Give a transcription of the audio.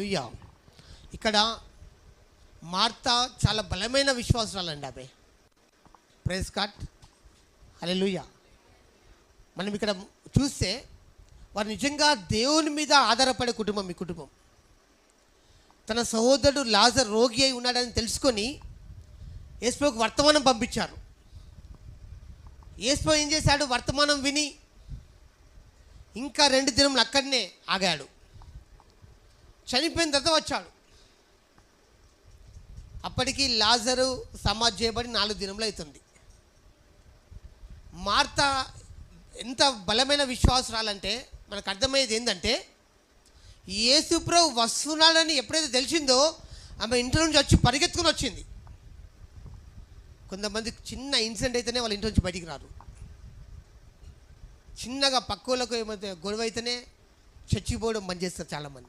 లుయ్యా ఇక్కడ మార్త చాలా బలమైన విశ్వాసాలండి అవి ప్రైజ్ కట్ అలే లుయ్యా మనం ఇక్కడ చూస్తే వారు నిజంగా దేవుని మీద ఆధారపడే కుటుంబం మీ కుటుంబం. తన సహోదరుడు లాజర్ రోగి అయి ఉన్నాడని తెలుసుకొని యేసుకు వర్తమానం పంపించారు. యేసు ఏం చేశాడు? వర్తమానం విని ఇంకా రెండు దినములు అక్కడనే ఆగాడు. చనిపోయిన తర్వాత వచ్చాడు. అప్పటికి లాజరు సమాధి చేయబడి నాలుగు దినములు అవుతుంది. మార్త ఎంత బలమైన విశ్వాసరాలంటే మనకు అర్థమయ్యేది ఏంటంటే యేసుప్రభు వస్తున్నాడని ఎప్పుడైతే తెలిసిందో ఆమె ఇంటి నుంచి వచ్చి పరిగెత్తుకుని వచ్చింది. కొంతమంది చిన్న ఇన్సిడెంట్ అయితేనే వాళ్ళ ఇంటి నుంచి బయటికి రారు. చిన్నగా పక్కువలకు ఏమైతే గొడవ అయితేనే చచ్చిపోవడం బంద్ చేస్తారు చాలామంది.